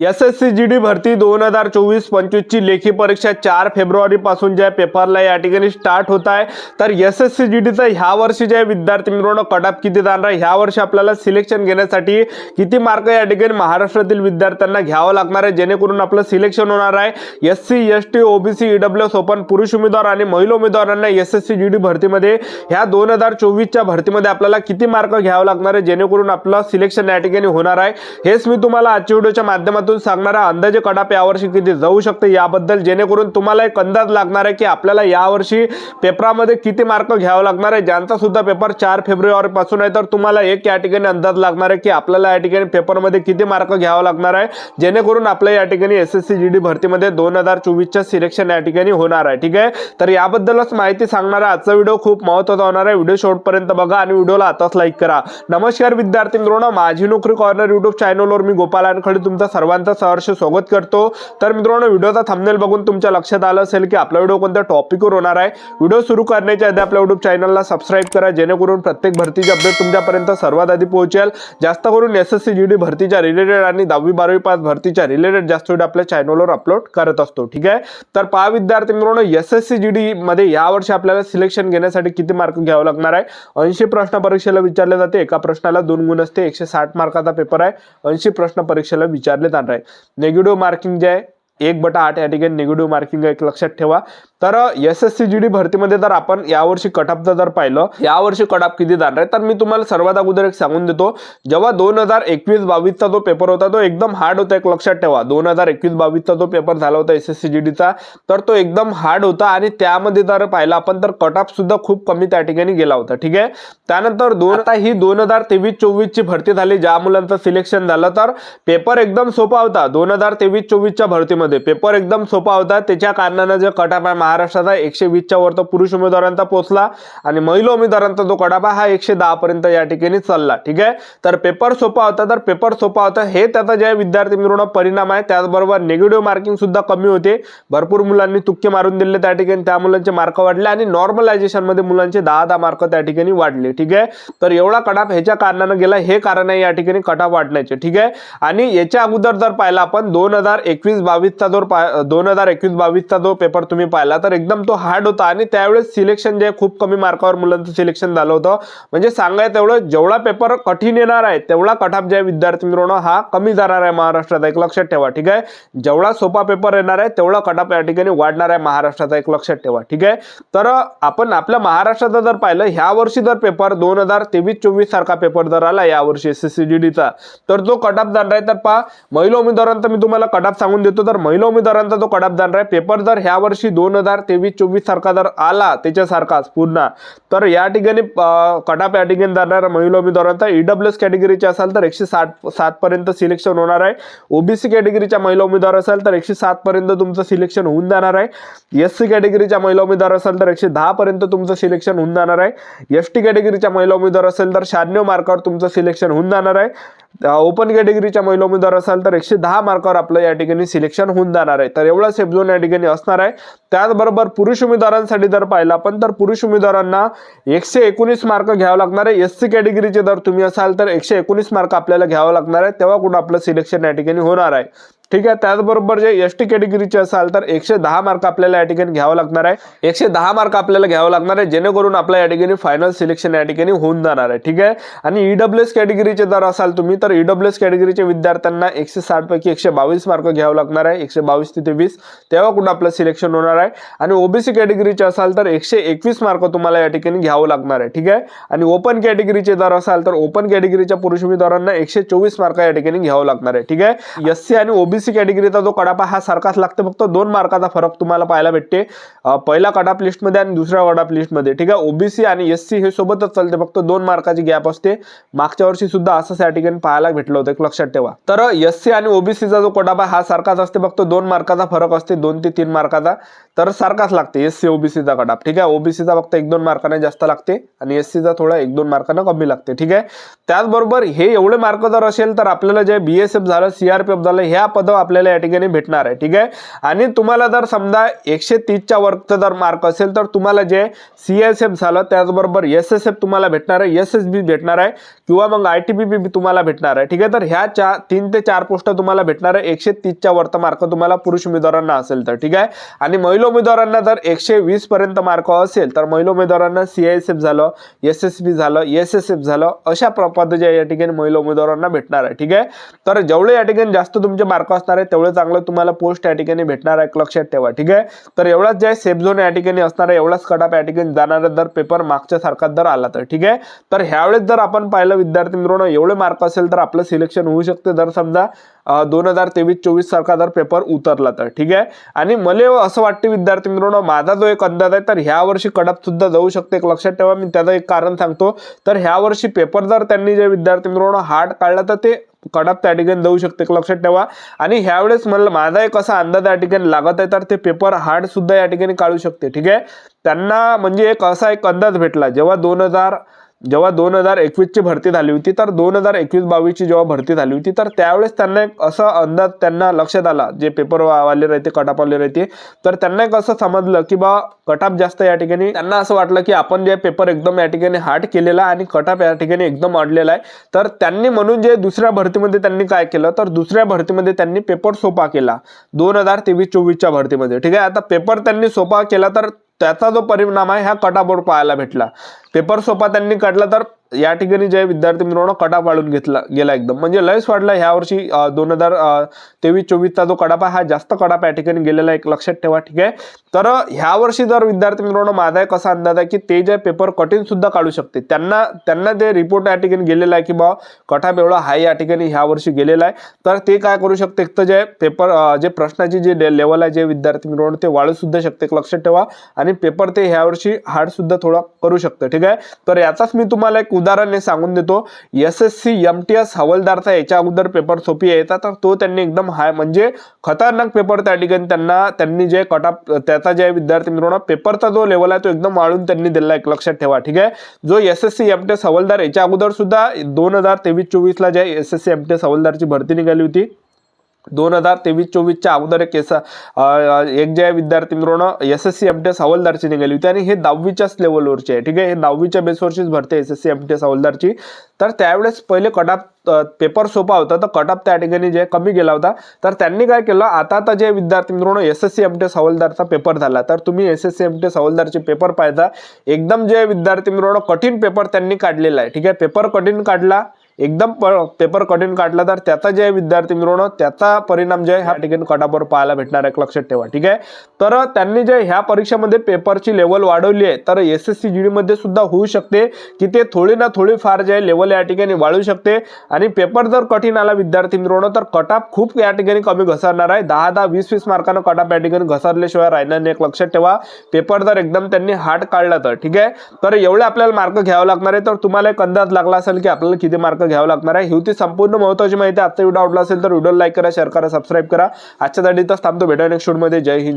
S S C G D भरती दोन हजार चोवीस पंचवीसची लेखी परीक्षा चार फेब्रुवारीपासून ज्या पेपरला या ठिकाणी स्टार्ट होत आहे तर एस एस सी जी डीचं ह्या वर्षी जे विद्यार्थी मित्रांनो कटअप किती जाणार आहे ह्या वर्षी आपल्याला सिलेक्शन घेण्यासाठी किती मार्क या ठिकाणी महाराष्ट्रातील विद्यार्थ्यांना घ्यावं लागणार आहे जेणेकरून आपलं सिलेक्शन होणार आहे. S C S T OBC EW S open पुरुष उमेदवार आणि महिला उमेदवारांना S S C G D भरतीमध्ये ह्या दोन हजार चोवीसच्या भरतीमध्ये आपल्याला किती मार्क घ्यावं लागणार आहे जेणेकरून आपलं सिलेक्शन या ठिकाणी होणार आहे. हेच मी तुम्हाला आजच्या व्हिडिओच्या माध्यमातून माध्यमातून सांगणारा अंदाजे कडाप यावर्षी किती जाऊ शकते याबद्दल जेणेकरून तुम्हाला एक अंदाज लागणार आहे की आपल्याला यावर्षी पेपरामध्ये किती मार्क घ्यावं लागणार आहे. ज्यांचा सुद्धा पेपर चार फेब्रुवारीपासून आहे तर तुम्हाला एक या ठिकाणी अंदाज लागणार आहे की आपल्याला या ठिकाणी पेपरमध्ये किती मार्क घ्यावं लागणार आहे. जेणेकरून आपल्या या ठिकाणी S S C G D भरतीमध्ये दोन हजार चोवीसच्या सिलेक्शन या ठिकाणी होणार आहे. ठीक आहे? तर याबद्दलच माहिती सांगणारा आजचा व्हिडिओ खूप महत्त्वाचा होणार आहे. व्हिडिओ शेवटपर्यंत बघा आणि व्हिडिओला आताच लाईक करा. नमस्कार विद्यार्थी मित्रांनो. माझी नोकरी कॉर्नर युट्यूब चॅनलवर मी गोपाल अनखडे. सर्वांना सर्वांचं सहर्ष स्वागत करतो. तर मित्रांनो व्हिडिओचा थंबनेल बघून तुमच्या लक्षात आलं असेल की आपला व्हिडिओ कोणत्या टॉपिकवर होणार आहे? व्हिडिओ सुरू करण्याच्या आधी आपल्या युट्यूब चॅनलला सबस्क्राईब करा जेणेकरून प्रत्येक भरतीची अपडेट तुमच्यापर्यंत सर्वात आधी पोहोचेल. जास्त करून S S C G D related related आणि दहावी बारावी पास भरतीच्या रिलेटेड जास्त व्हिडिओ आपल्या चॅनलवर अपलोड करत असतो ठीक आहे? तर पहा विद्यार्थी मित्रांनो S S C G D मध्ये यावर्षी आपल्याला सिलेक्शन घेण्यासाठी किती मार्क घ्यावं लागणार आहे? ऐंशी प्रश्न परीक्षेला विचारले जाते. एका प्रश्नाला दोन गुण असते. एकशे साठ मार्काचा पेपर आहे. ऐंशी प्रश्न परीक्षेला विचारले जाणार आहे. निगेटिव्ह मार्किंग जे आहे एक बटा आठ या ठिकाणी निगेटिव्ह मार्किंग एक लक्षात ठेवा. तर S S C G D भरतीमध्ये जर आपण यावर्षी कटअपचं जर पाहिलं यावर्षी कटअप किती जाणार आहे? तर मी तुम्हाला सर्वात अगोदर एक सांगून देतो जेव्हा दोन हजार एकवीस बावीसचा जो पेपर होता तो एकदम हार्ड होता एक लक्षात ठेवा. दोन हजार एकवीस बावीसचा जो पेपर झाला होता एस एस सी जी डीचा तर तो एकदम हार्ड होता आणि त्यामध्ये जर पाहिलं आपण तर कटअप सुद्धा खूप कमी त्या ठिकाणी गेला होता ठीक आहे? त्यानंतर दोन आता ही दोन हजार तेवीस चोवीसची भरती झाली ज्या मुलांचं सिलेक्शन झालं तर पेपर एकदम सोपा होता. दोन हजार तेवीस चोवीसच्या भरतीमध्ये पेपर एकदम सोपा होता. त्याच्या कारणानं जे कटाप आहे महाराष्ट्राचा एकशे वीसच्या वर तो पुरुष उमेदवारांचा पोहोचला आणि महिला उमेदवारांचा जो कडाबा हा एकशे दहापर्यंत या ठिकाणी चालला. ठीक आहे? तर पेपर सोपा होता तर पेपर सोपा होता. हे त्याचा जे विद्यार्थी मित्रांनो परिणाम आहे. त्याचबरोबर निगेटिव्ह मार्किंग सुद्धा कमी होते. भरपूर मुलांनी तुक्के मारून दिले त्या ठिकाणी. त्या मुलांचे मार्क वाढले आणि नॉर्मलायझेशनमध्ये मुलांचे दहा दहा मार्क त्या ठिकाणी वाढले. ठीक आहे? तर एवढा कटाप ह्याच्या कारणानं गेला. हे कारण आहे या ठिकाणी कटाप वाढण्याचे. ठीक आहे? आणि याच्या अगोदर जर पाहिला आपण दोन हजार एकवीस बावीसचा जो दोन हजार एकवीस बावीसचा जो पेपर तुम्ही पाहिला तर एकदम तो हार्ड होता आणि त्यावेळेस सिलेक्शन जे खूप कमी मार्कावर मुलांचं सिलेक्शन झालं होतं. म्हणजे सांगाय तेवढं जेवढा पेपर कठीण येणार आहे तेवढा कटाप जे विद्यार्थी मित्रांनो हा कमी जाणार आहे महाराष्ट्रात. एक लक्षात ठेवा ठीक आहे? जेवढा सोपा पेपर येणार आहे तेवढा कटाप या ठिकाणी वाढणार आहे महाराष्ट्राचा. एक लक्षात ठेवा ठीक आहे? तर आपण आपल्या महाराष्ट्राचा जर पाहिलं ह्या वर्षी जर पेपर दोन हजार तेवीस चोवीस सारखा पेपर जर आला यावर्षी एस एस सी जी डीचा तर जो कटाप जाणार आहे तर पहा महिला उमेदवारांचा मी तुम्हाला कटाप सांगून देतो. तर महिला उमेदवारांचा जो कटाप जाणार आहे पेपर जर ह्या वर्षी दोन हजार तेवीस चोवीससारखा जर आला त्याच्यासारखाच पुन्हा. तर या ठिकाणी कटाप या ठिकाणी जाणाऱ्या महिला उमेदवारांचा. ईडब्ल्यू एस कॅटेगरीचे असाल तर एकशे साठ सातपर्यंत सिलेक्शन होणार आहे. ओबीसी कॅटेगरीच्या महिला उमेदवार असाल तर एकशे सातपर्यंत तुमचं सिलेक्शन होऊन जाणार आहे. एस सी कॅटेगरीच्या महिला उमेदवार असाल तर एकशे दहापर्यंत तुमचं सिलेक्शन होऊन जाणार आहे. एस टी कॅटेगरीच्या महिला उमेदवार असेल तर शहाण्णव मार्कावर तुमचं सिलेक्शन होऊन जाणार आहे. ओपन कॅटेगरीच्या महिला उमेदवार असाल तर एकशे दहा मार्कावर आपलं या ठिकाणी सिलेक्शन होऊन जाणार आहे. तर एवढा सेफ झोन या ठिकाणी असणार आहे. त्याचबरोबर पुरुष उमेदवारांसाठी जर पाहिलं आपण तर पुरुष उमेदवारांना एकशे एकोणीस मार्क घ्यावं लागणार आहे. एस सी कॅटेगरीचे जर तुम्ही असाल तर एकशे एकोणीस मार्क आपल्याला घ्यावं लागणार आहे. तेव्हा कुठं आपलं सिलेक्शन या ठिकाणी होणार आहे. ठीक आहे त्याचबरोबर जे एस टी कॅटेगरीचे असाल तर एकशे दहा मार्क आपल्याला या ठिकाणी घ्यावं लागणार आहे. एकशे दहा मार्क आपल्याला घ्यावं लागणार आहे जेणेकरून आपल्या या ठिकाणी फायनल सिलेक्शन या ठिकाणी होऊन जाणार आहे. ठीक आहे? आणि ईडब्ल्यू एस कॅटेगरीचे जर असाल तुम्ही तर ईडब्ल्यू एस कॅटेगरीचे विद्यार्थ्यांना एकशे साठ पैकी एकशे बावीस मार्क घ्यावं लागणार आहे. एकशे बावीस तिथे तेवीस तेव्हा कुठं आपलं सिलेक्शन होणार आहे? आणि ओबीसी कॅटेगरीचे असाल तर एकशे एकवीस मार्क तुम्हाला या ठिकाणी घ्यावं लागणार आहे. ठीक आहे? आणि ओपन कॅटेगरीचे जर असाल तर ओपन कॅटेगरीच्या पुरुष उमेदवारांना एकशे चोवीस मार्क या ठिकाणी घ्यावं लागणार आहे. ठीक आहे? एस सी आणि ओबीसी कॅटेगरीचा जो कडापा हा सारखाच लागतो. फक्त दोन मार्काचा फरक तुम्हाला पाहायला भेटते. पहिला कडाप लिस्टमध्ये आणि दुसऱ्या कडाप लिस्टमध्ये. ठीक आहे? ओबीसी आणि एस सी हे सोबतच चालते. फक्त दोन मार्काची गॅप असते. मागच्या वर्षी सुद्धा असंच या ठिकाणी पाहायला भेटलं होतं. एक लक्षात ठेवा. तर एस आणि ओबीसीचा जो कडापा हा सारखाच असते. फक्त दोन मार्काचा फरक असते. दोन ते तीन मार्काचा. तर सारखाच लागते. एस सी ओबीसीचा कटाप. ठीक आहे? ओबीसीचा फक्त एक दोन मार्काने जास्त लागते आणि एस सीचा थोडा एक दोन मार्कानं कमी लागते. ठीक आहे? त्याचबरोबर हे एवढे मार्क जर असेल तर आपल्याला जे बी एस एफ झालं सीआरपीएफ झालं ह्या पदं आपल्याला या ठिकाणी भेटणार आहे. ठीक आहे? आणि तुम्हाला जर समजा एकशे तीसच्या वर्गचा जर मार्क असेल तर तुम्हाला जे सी एस एफ झालं त्याचबरोबर एस एस एफ तुम्हाला भेटणार आहे. एस एस बी भेटणार आहे किंवा मग आय टी बी बी तुम्हाला भेटणार आहे. ठीक आहे? तर ह्या चार तीन ते चार पोस्ट तुम्हाला भेटणार आहे. एकशे तीसच्या वर्त मार्क तुम्हाला पुरुष उमेदवारांना असेल तर. ठीक आहे? आणि महिला उमेदवारांना जर एकशे वीस पर्यंत मार्क असेल तर महिला उमेदवारांना सी एस एफ झालं एस एस बी झालं एस एस एफ झालं अशा प्र- ज्या या ठिकाणी महिला उमेदवारांना भेटणार आहे. ठीक आहे? तर जेवढे या ठिकाणी जास्त तुमचे मार्क असणार आहे तेवढं चांगलं तुम्हाला पोस्ट या ठिकाणी भेटणार आहे एक लक्षात ठेवा. ठीक आहे? तर एवढाच जे सेफ झोन या ठिकाणी असणार आहे एवढाच कटाप या ठिकाणी जाणार जर पेपर मागच्या सारखा जर आला तर. ठीक आहे? तर ह्यावेळेस जर आपण पाहिलं विद्यार्थी मित्रांनो एवढे मार्क असेल तर आपलं सिलेक्शन होऊ शकते जर समजा दोन हजार तेवीस चोवीस सारखा जर पेपर उतरला तर. ठीक आहे? आणि मला असं वाटते विद्यार्थी मित्रांनो माझा जो एक अंदाज आहे तर ह्या वर्षी कडप सुद्धा जाऊ शकते. एक लक्षात ठेवा मी त्याचं एक कारण सांगतो. तर ह्या वर्षी पेपर जर त्यांनी जे विद्यार्थी मित्रांनो हार्ड काढला तर ते कडप त्या ठिकाणी जाऊ शकते. एक लक्षात ठेवा. आणि ह्यावेळेस मला माझा एक असा अंदाज या ठिकाणी लागत आहे तर ते पेपर हार्ड सुद्धा या ठिकाणी काढू शकते. ठीक आहे? त्यांना म्हणजे एक असा एक अंदाज भेटला. जेव्हा दोन हजार जेव्हा दोन हजार एकवीसची भरती झाली होती तर दोन हजार एकवीस बावीसची जेव्हा भरती झाली होती तर त्यावेळेस त्यांना एक असा अंदाज त्यांना लक्षात आला जे पेपर वाले राहते कटापवाले राहते तर त्यांना एक असं समजलं की बा कटाप जास्त या ठिकाणी. त्यांना असं वाटलं की आपण जे पेपर एकदम या ठिकाणी हार्ड केलेला आहे आणि कटाप या ठिकाणी एकदम अडलेला आहे तर त्यांनी म्हणून जे दुसऱ्या भरतीमध्ये त्यांनी काय केलं तर दुसऱ्या भरतीमध्ये त्यांनी पेपर सोपा केला दोन हजार तेवीस चोवीसच्या भरतीमध्ये. ठीक आहे? आता पेपर त्यांनी सोपा केला तर त्याचा जो परिणाम आहे ह्या कटापवर पाहायला भेटला. पेपर सोपा त्यांनी काढला तर या ठिकाणी जे विद्यार्थी मित्रांनो कडा वाढून घेतला गेला एकदम. म्हणजे लयच वाढला. ह्या वर्षी दोन हजार तेवीस चोवीसचा जो कडापा हा जास्त कडापा या ठिकाणी गेलेला आहे. एक लक्षात ठेवा ठीक आहे? तर ह्या वर्षी जर विद्यार्थी मित्रांनो माझा एक असा अंदाज आहे की ते जे पेपर कठीण सुद्धा काढू शकते. त्यांना त्यांना जे रिपोर्ट या ठिकाणी गेलेला आहे की बा कटाप एवढा हाय या ठिकाणी ह्या वर्षी गेलेला आहे. तर ते काय करू शकते? एक तर जे पेपर जे प्रश्नाची जे लेवल आहे जे विद्यार्थी मित्रांनो ते वाढू सुद्धा शकते. एक लक्षात ठेवा. आणि पेपर ते ह्या वर्षी हार्ड सुद्धा थोडा करू शकतं ठीक आहे? तर याचाच मी तुम्हाला एक उदाहरण हे सांगून देतो. S S C M T S हवालदारचा याच्या अगोदर पेपर सोपी यायचा तर तो त्यांनी एकदम हाय म्हणजे खतरनाक पेपर त्या ठिकाणी त्यांना त्यांनी जे कटाप त्याचा जे विद्यार्थी मित्रांनो पेपरचा जो लेवल आहे तो एकदम वाढून त्यांनी दिला एक लक्षात ठेवा ठीक आहे? जो S S C M T S havildar याच्या अगोदर सुद्धा दोन हजार तेवीस चोवीसला जे S S C M T S हवालदारची भरती निघाली होती. दोन हजार तेवीस चोवीसच्या अगोदर एक केस एक जे विद्यार्थी मित्रांनो S S C M T S हवालदारची निघाली होती आणि हे दहावीच्याच लेवलवरची आहे ठीक आहे? हे दहावीच्या बेसवरचीच भरते S S C M T S हवालदारची. तर त्यावेळेस पहिले कटाप पेपर सोपा होता तर कटाप त्या ठिकाणी जे कमी गेला होता. तर त्यांनी काय केलं आता आता जे विद्यार्थी मित्रांनो S S C M T S हवालदारचा paper झाला. तर तुम्ही S S C M T S हवालदारचे paper पाहता. एकदम जे विद्यार्थी मित्रांनो कठीण पेपर त्यांनी काढलेला आहे ठीक आहे? पेपर कठीण काढला एकदम पेपर कठीण काढला तर त्याचा जे विद्यार्थी मिळवणं त्याचा परिणाम जे आहे ह्या ठिकाणी कटापवर पाहायला भेटणार आहे लक्षात ठेवा ठीक आहे? तर त्यांनी जे ह्या परीक्षेमध्ये पेपरची लेवल वाढवली आहे तर S S C G D मध्ये सुद्धा होऊ शकते की ते थोडी ना थोडी फार जे लेवल या ठिकाणी वाढू शकते. आणि पेपर जर कठीण आला विद्यार्थी मिळवणं तर कटाप खूप या ठिकाणी कमी घसरणार आहे. दहा दहा वीस वीस मार्कानं कटाप या ठिकाणी घसरल्याशिवाय राहणार नाही एक लक्षात ठेवा. पेपर जर एकदम त्यांनी हार्ड काढला तर ठीक आहे? तर एवढे आपल्याला मार्क घ्यावं लागणार आहे. तर तुम्हाला एक अंदाज लागला असेल की आपल्याला किती मार्क घ्यावं लागणार आहे. ही संपूर्ण महत्वाची माहिती आजचा व्हिडिओ आवडला असेल तर व्हिडिओ लाईक करा शेअर करा सबस्क्राईब करा. आजच्या साठी थांबतो. भेटा नेक्स्टमध्ये. जय हिंद जय